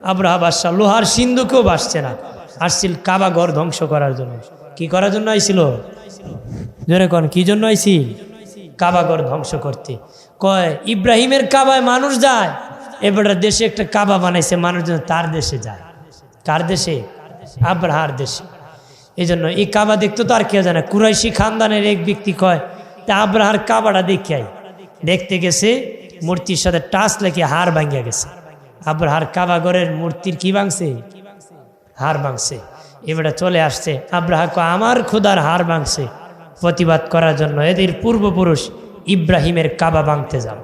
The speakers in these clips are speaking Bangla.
আব্রাহা বাদশাহ লোহার সিন্ধুকেও বাসছে না। আসছিল কাবা ঘর ধ্বংস করার জন্য। কি করার জন্য আইছিল? জোরে কন, কি জন্য আইছিল? কাবা ঘর ধ্বংস করতে। কয়, ইব্রাহিমের কাবায় মানুষ যায়, এবার দেশে একটা কাবা বানাইছে, মানুষ মানুষজন তার দেশে যায়। কার দেশে? আব্রাহার দেশে। এই জন্য এই কাবা দেখতে তো আর কেউ জানে কুরাইশি খানদানের এক ব্যক্তি কয়, তা আব্রাহার কাবাটা দেখাই দেখতে গেছে, মূর্তির সাথে টাচ লেগে হাড় ভাঙিয়া গেছে। আব্রাহার কাবাগরের মূর্তির কি ভাঙছে? হার ভাঙছে। এবারে চলে আসছে আব্রাহা আমার খুদার হার ভাঙছে। প্রতিবাদ করার জন্য এদের পূর্বপুরুষ ইব্রাহিমের কাবা ভাঙতে যাও।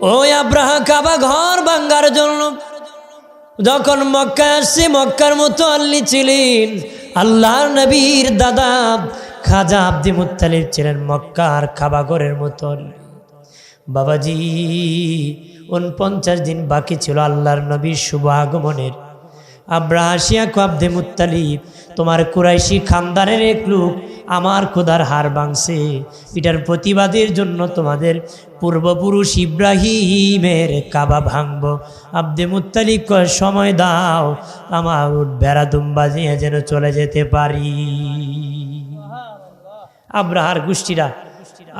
ওই আব্রাহা কাবা ঘর ভাঙ্গার জন্য যখন মক্কা আসছে, মক্কার মতো আল্লি ছিলেন আল্লাহর নবীর দাদা খাজা আব্দি মুত্তালিব ছিলেন মক্কার খাবাগরের মতন বাবাজি উনপঞ্চাশ দিন বাকি ছিল আল্লাহর নবীর শুভ আগমনের। আব্রাহাসিয়া আব্দে মুত্তালিব, তোমার কুরাইশি খানদানের এক লোক আমার খোদার হার ভাঙছে। এটার প্রতিবাদের জন্য তোমাদের পূর্বপুরুষ ইব্রাহিমের কাবা ভাঙব। আব্দে মুত্তালিব কয়, সময় দাও, আমার বেড়া দুম্বা যেন চলে যেতে পারি। আব্রাহার গোষ্ঠীরা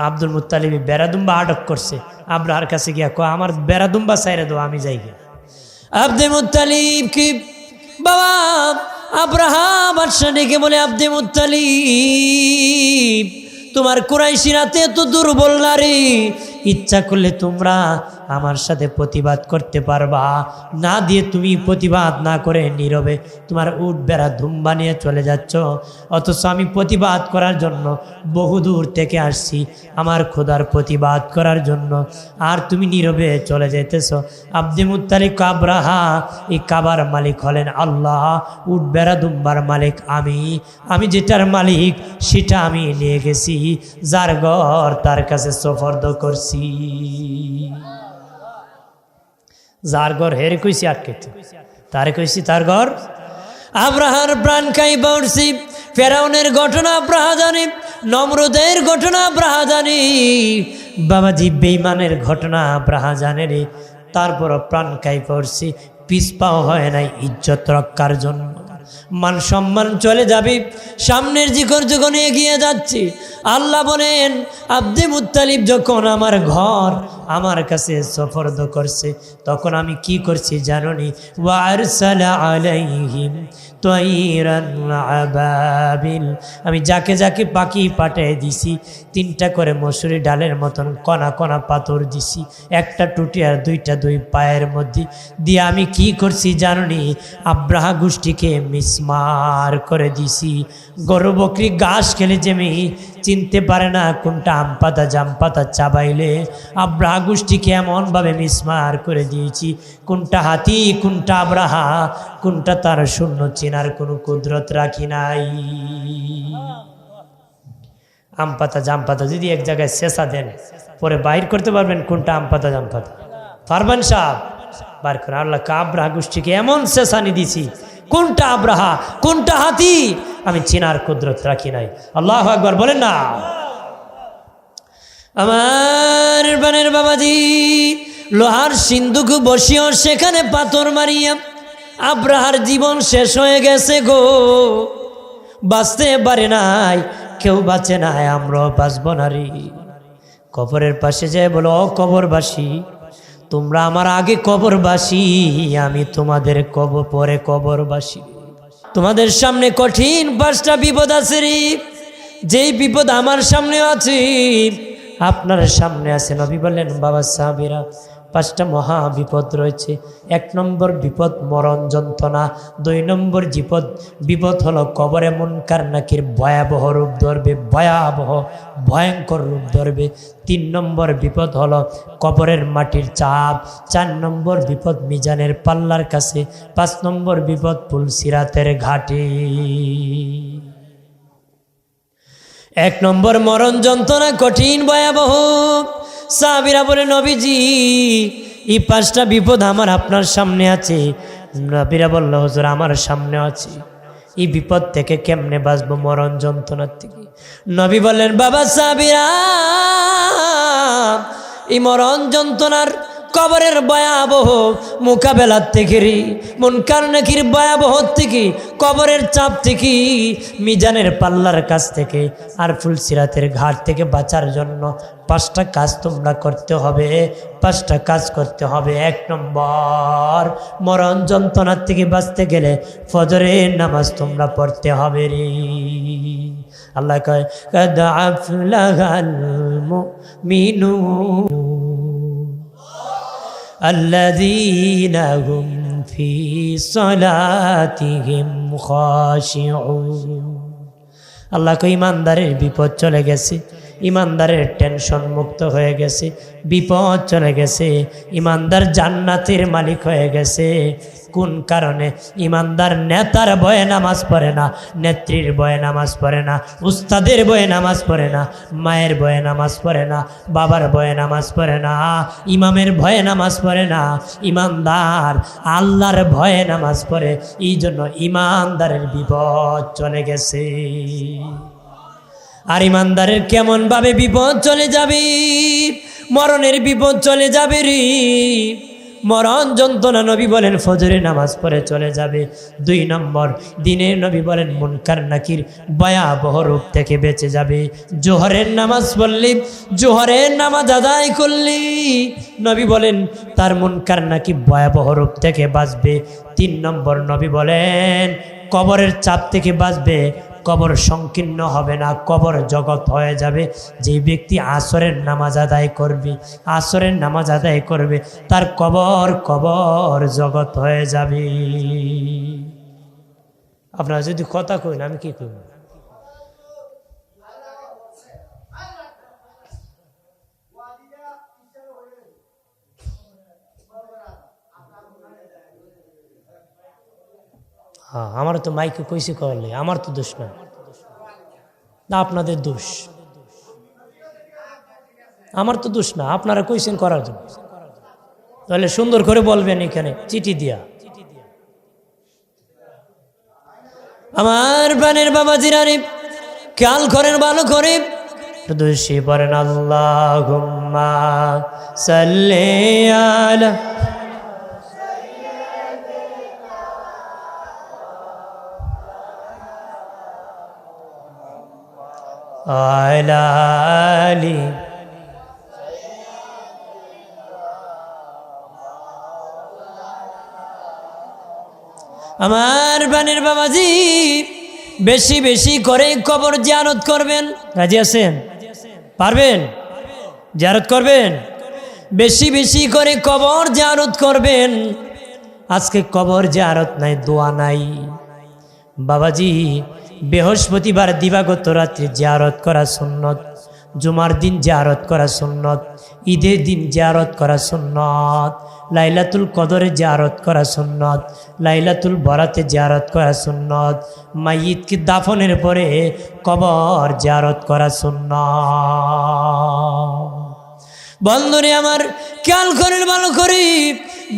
আব্দুল মুতালিমি বেড়াদুম্বা আটক করছে। আব্রাহার কাছে গিয়া কো আমার বেড়াদুম্বা সাইরে দো আমি যাই গিয়া। আব্দে মুতালিম কি? বাবা আব্রাহা বাদশাহ ডেকে বলে আব্দে মুত্তালিব, তোমার কুরাইশিরাতে তো দুর্বল নারী ইচ্ছা করলে তোমরা আমার সাথে প্রতিবাদ করতে পারবা। না দিয়ে তুমি প্রতিবাদ না করে নীরবে তোমার উঠ বেড়া ধুম বানিয়ে চলে যাচ্ছ। অথচ আমি প্রতিবাদ করার জন্য বহুদূর থেকে আসছি, আমার খোদার প্রতিবাদ করার জন্য। আর তুমি নীরবে চলে যেতেছ আব্দি মুতালিক কাবরাহা এই কাবার মালিক হলেন আল্লাহ উঠ বেড়া দুম্বার মালিক আমি। আমি যেটার মালিক, সেটা আমি নিয়ে গেছি। যার ঘর তার কাছে সফর্দ করছি। যার ঘর হেরে কইছি আটকে তারে কইছি তার ঘর। আব্রাহার প্রাণ খাই বাউরছি ফেরাউনের ঘটনা আব্রাহা জানি। নমরুদের ঘটনা আব্রাহা জানি। বাবাজি বেইমানের ঘটনা আব্রাহা জানে রে। তারপর প্রাণ খাই পড়ছি। পিসপাও হয় নাই ইজ্জত রক্ষার জন্য। মান সম্মান চলে যাবে। সামনের জিকর যখন এগিয়ে যাচ্ছে, আল্লাহ বলেন, আব্দে মুত্তালিব যখন আমার ঘর আমার কাছে সফরদ করছে, তখন আমি কি করছি জাননি? আমি যাকে যাকে পাখি পাঠিয়ে দিছি, তিনটা করে মসুরি ডালের মতন কণা কণা পাথর দিছি, একটা টুটি আর দুইটা দুই পায়ের মধ্যে। দিয়ে আমি কি করছি জাননি? আব্রাহা গোষ্ঠীকে মিসমার করে দিছি। গরু বকরি ঘাস খেলে যেমি চিনতে পারে না কোনটা আম পাতা, জাম পাতা চাবাইলে আব্রাহা গোষ্ঠীকে এমনভাবে মিসমার করে দিয়েছি। কোনটা হাতি, কোনটা আব্রাহা, কোনটা তার শূন্য চেনার কোনো কুদরত রাখি নাই। আম পাতা, জাম পাতা যদি এক জায়গায় শেষা দেন, পরে বাইর করতে পারবেন কোনটা আম পাতা, জাম পাতা। পারবেন সাহ বার করে আল্লাহ আব্রাহা গোষ্ঠীকে এমন শেষানি দিছি কোনটা আব্রাহা, কোনটা হাতি? আমি চেনার কুদরত রাখি নাই। আল্লাহ একবার বলেন না। আমার বানের বাবাজি, লোহার সিন্ধুক বসিও সেখানে পাথর মারিয়া, আব্রাহার জীবন শেষ হয়ে গেছে গো। বাঁচতে পারে নাই, কেউ বাঁচে নাই, আমরাও বাঁচব না রে। কবরের পাশে যায় বলো, ও কবরবাসী তোমরা আমার আগে কবর কবরবাসী, আমি তোমাদের কব, পরে কবর কবরবাসী। তোমাদের সামনে কঠিন পাঁচটা বিপদ আছে রে। যেই বিপদ আমার সামনে আছে, আপনার সামনে আছে। নবী বললেন, বাবা সাহাবিরা পাঁচটা মহা বিপদ রয়েছে। এক নম্বর বিপদ মরণ যন্ত্রণা, দুই নম্বর বিপদ বিপদ হলো কবরে মুনকার নাকির ভয়াবহ রূপ ধরবে, ভয়াবহ, ভয়ঙ্কর রূপ ধরবে। তিন নম্বর বিপদ হলো কবরের মাটির চাপ, চার নম্বর বিপদ মিজানের পাল্লার কাছে, পাঁচ নম্বর বিপদ পুল সিরাতের ঘাটে। এক নম্বর মরণ যন্ত্রণা কঠিন, ভয়াবহ সাহাবিরা বলে, নবীজি, এই পাঁচটা বিপদ আমার আপনার সামনে আছে। নবীরা বলল, হজুর, আমার সামনে আছে। এই বিপদ থেকে কেমনে বাঁচবো মরণ যন্ত্রণার থেকে? নবী বললেন, বাবা সাহাবিরা, এই মরণ যন্ত্রণার কবরের ভয়াবহ মোকাবেলার থেকে রে মুনকার নাকির ভয়াবহ থেকে কবরের চাপ থেকে মিজানের পাল্লার কাছ থেকে আর ফুলসিরাতের ঘাট থেকে বাঁচার জন্য পাঁচটা কাজ তোমরা করতে হবে। পাঁচটা কাজ করতে হবে। এক নম্বর, মরণ যন্ত্রণার থেকে বাঁচতে গেলে ফজরের নামাজ তোমরা পড়তে হবে রে। আল্লাহ কয় মুমিনুন। الذين هم في صلاتهم خاشعون আল্লাহ কো ইমানদারের বিপদ চলে গেছে ইমানদারের টেনশন মুক্ত হয়ে গেছে বিপদ চলে গেছে ইমানদার জান্নাতের মালিক হয়ে গেছে কোন কারণে? ইমানদার নেতার বয়ে নামাজ পড়ে না, নেত্রীর বয়ে নামাজ পড়ে না, উস্তাদের বয়ে নামাজ পড়ে না, মায়ের বয়ে নামাজ পড়ে না, বাবার বয়ে নামাজ পড়ে না, ইমামের ভয়ে নামাজ পড়ে না, ইমানদার আল্লাহর ভয়ে নামাজ পড়ে। এই জন্য ইমানদারের বিপদ চলে গেছে। আর ইমানদারের কেমন ভাবে বিপদ চলে যাবে? মরণের বিপদ চলে যাবে রে। মরণ যন্ত্রণা, নবী বলেন, ফজরে নামাজ পড়ে চলে যাবে। দুই নম্বর, দিনে নবী বলেন, মুনকার নাকির ভয়াবহ রূপ থেকে বেঁচে যাবে। জোহরের নামাজ পড়লি, জোহরের নামাজ আদায় করলি, নবী বলেন, তার মুনকার নাকি ভয়াবহ রূপ থেকে বাঁচবে। তিন নম্বর, নবী বলেন, কবরের চাপ থেকে বাঁচবে কবর সংকীর্ণ হবে না, কবর জগৎ হয়ে যাবে। যে ব্যক্তি আসরের নামাজ আদায় করবে, আসরের নামাজ আদায় করবে, তার কবর কবর জগৎ হয়ে যাবে। আপনারা যদি কথা কইন, আমি কি করব হ্যাঁ আমার তো মাইকে কইসে করলে আমার তো দোষ না। আপনাদের দোষ। আমার তো দোষ না, আপনারা কইছেন করার জন্য। তাহলে সুন্দর করে বলবেন এখানে, চিঠি দিয়া। আমার প্রাণের বাবা জিরানি খেয়াল করেন ভালো করে দোষী পড়েন আল্লাহ সাল্লে আলা على آله আমার বানের বাবাজি বেশি বেশি করে কবর জিয়ারত করবেন রাজি আছেন পারবেন জিয়ারত করবেন বেশি বেশি করে কবর জিয়ারত করবেন আজকে কবর জিয়ারত নাই দোয়া নাই বাবাজি বৃহস্পতিবার দিবাগত রাত্রে জিয়ারত করা সুন্নত, জুমার দিন জিয়ারত করা সুন্নত, ঈদের দিন জিয়ারত করা সুন্নত, লাইলাতুল কদরে জিয়ারত করা সুন্নত, লাইলাতুল বরাতে জিয়ারত করা সুন্নত মাইয়িদকে দাফনের পরে কবর জিয়ারত করা সুন্নত। বন্ধুরে আমার খেয়াল করেন ভালো করি।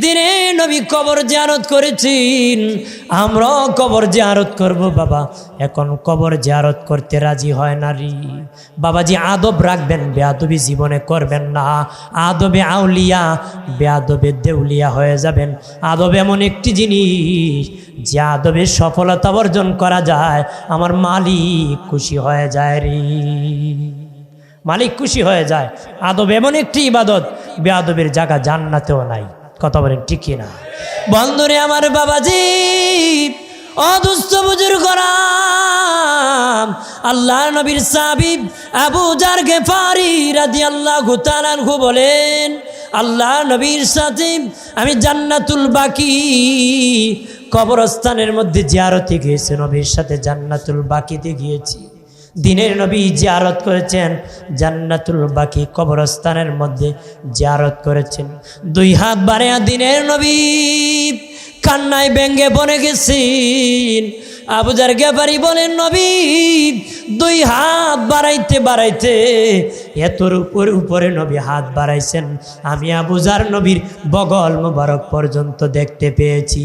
দিনে নবী কবর জিয়ারত করেছেন। আমরাও কবর জিয়ারত করব, বাবা। এখন কবর জিয়ারত করতে রাজি হয় না রি। বাবাজি, আদব রাখবেন, বেয়াদবি জীবনে করবেন না। আদবে আউলিয়া, বেয়াদবে দেউলিয়া হয়ে যাবেন। আদব এমন একটি জিনিস, যে আদবে সফলতা অর্জন করা যায়। আমার মালিক খুশি হয়ে যায় রে। মালিক খুশি হয়ে যায়। আদব এমন একটি ইবাদত বেআদবের জায়গা জান্নাতেও নাই। কথা বলেন ঠিকই না বন্ধুরে আমার বাবাজি অদুস্থ বুজুর করাম আল্লাহ নবীর সাবিব আবু জার গেফারি রাদি আল্লাহ গুতালানহু বলেন আল্লাহ নবীর সাথে আমি জান্নাতুল বাকি কবরস্থানের মধ্যে জিয়ারতে গিয়েছে, নবীর সাথে জান্নাতুল বাকিতে গিয়েছি। দিনের নবী জিয়ারত করেছেন, জান্নাতুল বাকি কবরস্থানের মধ্যে জিয়ারত করেছেন। দুই হাত বাড়িয়া দিনের নবী কান্নায় ব্যঙ্গে বনে গেছেন। আবুজার গেবারি বলেন, নবী, দুই হাত বাড়াইতে বাড়াইতে এতর উপরে উপরে নবী হাত বাড়াইছেন। আমি আবুজার নবীর বগল মোবারক পর্যন্ত দেখতে পেয়েছি।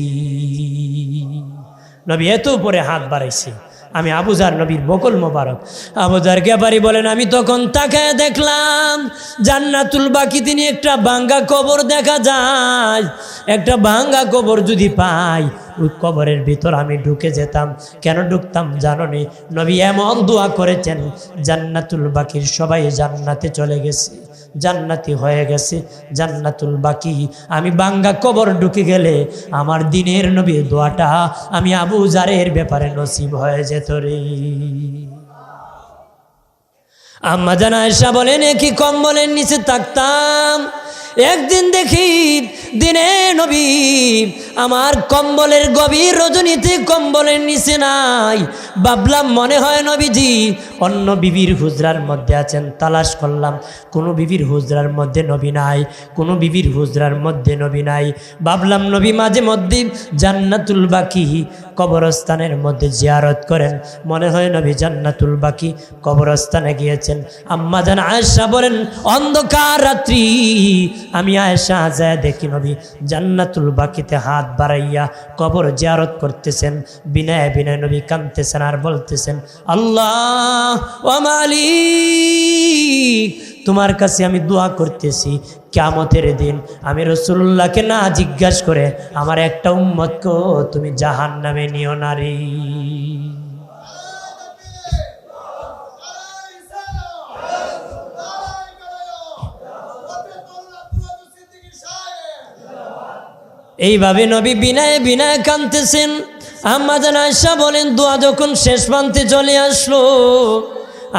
নবী এত উপরে হাত বাড়াইছে। আমি আবুজার নবীর বকল মোবারক। আবুজার গ্যাপারি বলেন, আমি তখন তাকায় দেখলাম, জান্নাতুল বাকি তিনি একটা ভাঙ্গা কবর দেখা যায়। একটা ভাঙ্গা কবর যদি পাই, ওই কবরের ভিতর আমি ঢুকে যেতাম। কেন ঢুকতাম জানো নি? নবী এমন দোয়া করেছেন, জান্নাতুল বাকির সবাই জান্নাতে চলে গেছে। জান্নাতি হয়ে গেছে, জান্নাতুল বাকি। আমি বাঙ্গা কবর ঢুকে গেলে আমার দিনের নবীর দোয়াটা আমি আবু জারের ব্যাপারে নসিব হয়ে যেত রে। আম্মা জানা এসা বলেন কি কম্বলের নিচে থাকতাম? একদিন দেখি দিনে নবী আমার কম্বলের গভীর রজনীতে কম্বলের নিচে নাই। বাবলাম মনে হয় নবীজি অন্য বিবির হুজরার মধ্যে আছেন, তালাশ করলাম, কোনো বিবির হুজরার মধ্যে নবী নাই, কোনো বিবির হুজরার মধ্যে নবী নাই। বাবলাম নবী মাঝে মধ্যে জান্নাতুল বাকি কবরস্থানের মধ্যে জিয়ারত করেন। মনে হয় নবী জান্নাতুল বাকি কবরস্থানে গিয়েছেন। আম্মা জান আয়েশা বলেন, অন্ধকার রাত্রি। আমি আয়েশা যায় দেখি নবী জান্নাতুল বাকিতে হাত বাড়াইয়া কবর জিয়ারত করতেছেন। বিনয় বিনয় নবী কাঁদতেছেন আর বলতেছেন, আল্লাহ ও মালিক তোমার কাছে আমি দোয়া করতেছি কেমতের দিন আমি রসুল্লাহকে না জিজ্ঞাসা করে, আমার একটা উম্মতকে তুমি জাহান নামে নিও নারী এইভাবে নবী বিনায় বিনায় কানতেছেন আম্মাজান আয়সা বলেন, দোয়া যখন শেষ প্রান্তে চলে আসলো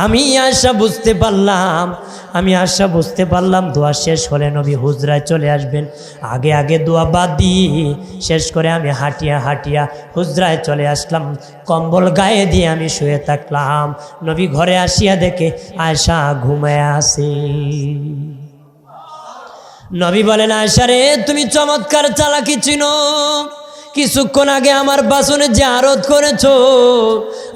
আমি আশা বুঝতে পারলাম, আমি আশা বুঝতে পারলাম, দোয়া শেষ হলে নবী হুজরায় চলে আসবেন। আগে আগে দোয়া বাদ শেষ করে আমি হাঁটিয়া হাঁটিয়া হুজরায় চলে আসলাম। কম্বল গায়ে দিয়ে আমি শুয়ে থাকলাম। নবী ঘরে আসিয়া দেখে আয়সা ঘুমায় আসে নবী বলেন আয়সারে তুমি চমৎকার চালাকি চিনো। কিছুক্ষণ আগে আমার বাসনে যে আরত করেছ,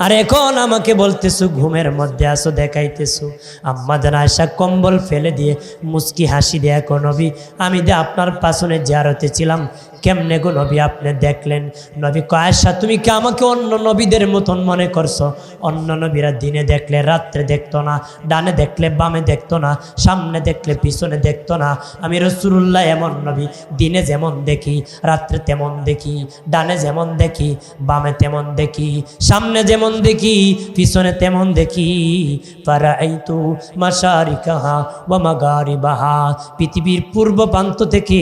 আর এখন আমাকে বলতেছো, ঘুমের মধ্যে আসো দেখাইতেছো। আমাদের আয়সা কম্বল ফেলে দিয়ে মুস্কি হাসি দেয়া নবী, আমি যে আপনার পাশনে জারতে ছিলাম কেমনে গো নবী আপনি দেখলেন? নবী কয়েশা তুমি কি আমাকে অন্য নবীদের মতন মনে করছ? অন্য নবীরা দিনে দেখলে, রাত্রে দেখতো না, ডানে দেখলে, বামে দেখতো না, সামনে দেখলে, পিছনে দেখতো না। আমি রসুল্লাহ এমন নবী, দিনে যেমন দেখি, রাত্রে তেমন দেখি, ডানে যেমন দেখি, বামে তেমন দেখি, সামনে যেমন দেখি, পিছনে তেমন দেখি। পারা এই তো মাসারি কাহা বা মাগারি বাহা পৃথিবীর পূর্ব প্রান্ত থেকে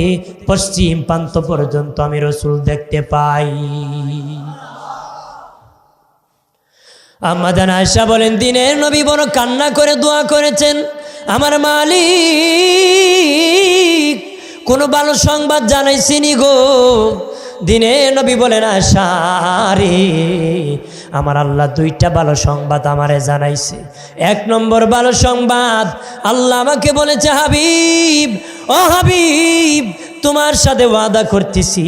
পশ্চিম প্রান্ত পর্যন্ত আমি রসুল দেখতে পাই। আমাদের আয়সা বলেন, দিনের নবী বড় কান্না করে দোয়া করেছেন। আমার মালিক, কোনো ভালো সংবাদ জানাইছিনি গো। দিনে নবী বলেন আশারে আমার আল্লাহ দুইটা ভালো সংবাদ আমারে জানাইছে। এক নম্বর ভালো সংবাদ, আল্লাহ আমাকে বলেছে, হাবিব, ও হাবিব, তোমার সাথে ওয়াদা করতেছি।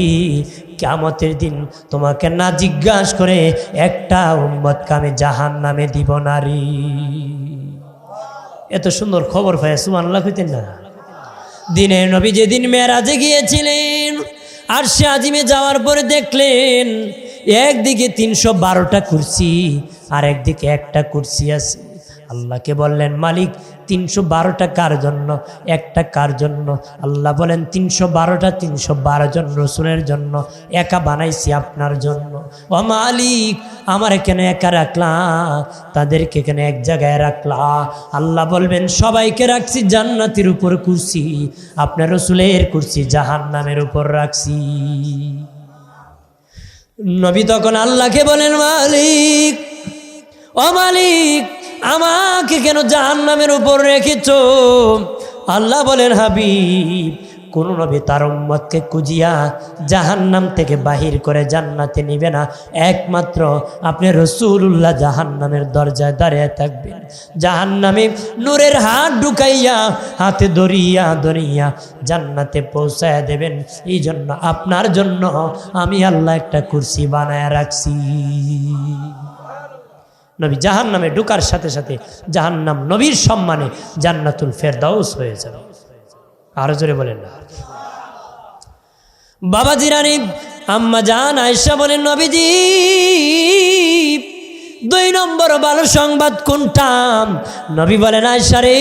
কেমতের দিন তোমাকে না জিজ্ঞাসা করে একটা উম্মতকে আমি জাহান নামে দিব নারী এত সুন্দর খবর পাই সুমান হইতেন না। দিনের নবী যেদিন মেয়েরাজে গিয়েছিলেন আর সে আজিমে যাওয়ার পরে দেখলেন একদিকে তিনশো বারোটা কুর্সি আর একদিকে একটা কুর্সি আছে। আল্লাহকে বললেন, মালিক, তিনশো বারোটা কার জন্য? একটা কার জন্য? আল্লাহ বলেন, তিনশো বারোটা তিনশো বারো জন রসুলের জন্য, একা বানাইছি আপনার জন্য। ও মালিক, আমার এখানে একা রাখলা? তাদেরকে এখানে এক জায়গায় রাখলা? আল্লাহ বলবেন, সবাইকে রাখছি জান্নাতের উপর কুর্সি, আপনার রসুলের কুর্সি জাহান নামের উপর রাখছি। নবী তখন আল্লাহকে বলেন, মালিক, ও মালিক, আমাকে কেন জাহান্নামের উপর রেখেছ? আল্লাহ বলেন, হাবিব কোন নবী তার উম্মতকে কুজিয়া জাহান্নাম থেকে বাহির করে জান্নাতে নিবে না। একমাত্র আপনি রসুল্লাহ জাহান্নামের দরজায় দাঁড়িয়ে থাকবেন। জাহান্নামে নূরের হাত ঢুকাইয়া, হাতে দরিয়া দরিয়া জান্নাতে পৌঁছায় দেবেন। এই জন্য আপনার জন্য আমি আল্লাহ একটা কুর্সি বানায় রাখছি। নবী জাহান নামে ঢুকার সাথে সাথে জাহান্নাম নবীর সম্মানে জান্নাতুল ফেরদাউস হয়ে যাবে। আরও জোরে বলেন না। বাবা জিরানি আম্মা জান আয়সা বলেন নবীজি। দুই নম্বর ভালো সংবাদ কোনটা? নবী বলেন আয়সারে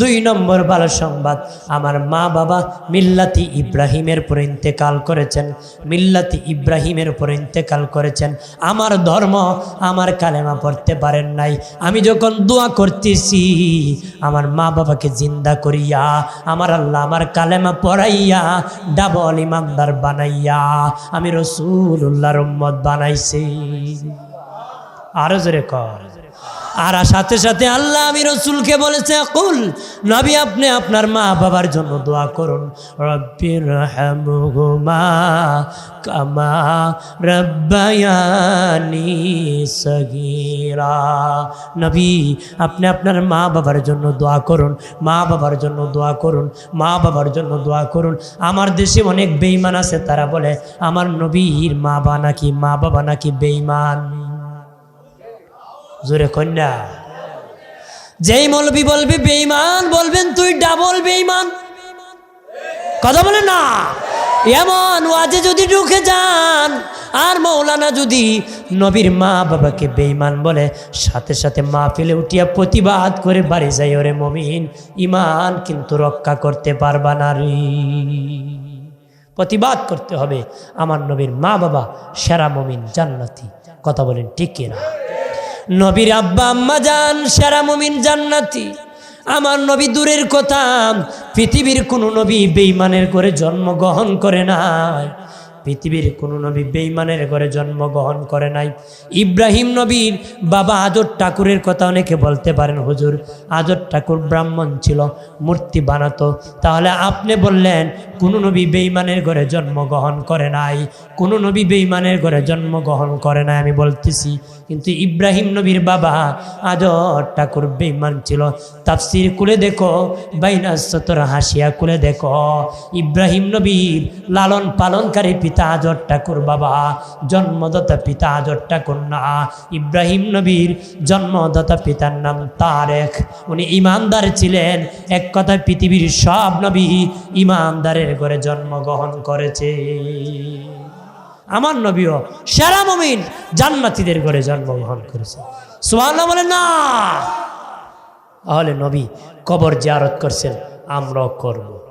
দুই নম্বর ভালো সংবাদ। আমার মা বাবা মিল্লাতি ইব্রাহিমের উপর ইন্তেকাল করেছেন, মিল্লাতি ইব্রাহিমের উপর ইন্তেকাল করেছেন। আমার ধর্ম আমার কালেমা পড়তে পারেন নাই। আমি যখন দোয়া করতেছি, আমার মা বাবাকে জিন্দা করিয়া, আমার আল্লাহ আমার কালেমা পড়াইয়া, ডাবল ইমানদার বানাইয়া, আমি রসুল্লাহর উম্মত বানাইছি। আরও জোরে কর। আর সাথে সাথে আল্লাহ আমি রসুলকে বলেছে, কুল, নবী আপনি আপনার মা বাবার জন্য দোয়া করুন। রব্বির রহমহুমা কামা রব্বায়ানি সগীরা। নবী, আপনি আপনার মা বাবার জন্য দোয়া করুন, মা বাবার জন্য দোয়া করুন, মা বাবার জন্য দোয়া করুন। আমার দেশে অনেক বেইমান আছে, তারা বলে, আমার নবীর মা বা নাকি মা বাবা নাকি বেইমান জোরে কন্যা। যেই মৌলবি বলবি বেইমান বলবেন তুই ডাবল বেইমান কথা বলে না? এমন ওয়াজে যদি ঢুকে যান, আর মৌলানা যদি নবীর মা বাবাকে বেইমান বলে, সাথে সাথে মা ফেলে উঠিয়া প্রতিবাদ করে বাড়ি যাই ওরে মমিন ইমান কিন্তু রক্ষা করতে পারবা না রে। প্রতিবাদ করতে হবে আমার নবীর মা বাবা, সেরা মমিন, জান্নাতি। কথা বলেন ঠিক কিনা? নবীর আব্বা, আম্মা যান, সেরা মমিন জান্নাতি। আমার নবী দূরের কথা, পৃথিবীর কোনো নবী বেইমানের করে জন্মগ্রহণ করে নাই। পৃথিবীর কোনো নবী বেইমানের ঘরে জন্মগ্রহণ করে নাই। ইব্রাহিম নবীর বাবা আদর ঠাকুরের কথা অনেকে বলতে পারেন, হুজুর, আদর ঠাকুর ব্রাহ্মণ ছিল, মূর্তি বানাতো। তাহলে আপনি বললেন, কোনো নবী বেইমানের ঘরে জন্মগ্রহণ করে নাই, কোনো নবী বেইমানের ঘরে জন্মগ্রহণ করে নাই, আমি বলতেছি। কিন্তু ইব্রাহিম নবীর বাবা আদর ঠাকুর বেইমান ছিল। তাফসির কুলে দেখো বাইনা সতর হাসিয়া কুলে দেখো। ইব্রাহিম নবীর লালন পালনকারী পিতা আজর ঠাকুর বাবা, জন্মদাতা পিতা আজর ঠাকুর না। ইব্রাহিম নবীর জন্মদাতা পিতার নাম তারেক। উনি ইমানদার ছিলেন। এক কথায় পৃথিবীর সব নবী ইমানদারের ঘরে জন্মগ্রহণ করেছে। আমার নবীও সেরা মমিন, জান্নাতীদের ঘরে জন্মগ্রহণ করেছে। সোহান বলে না। তাহলে নবী কবর জিয়ারত করছেন, আমরাও করব।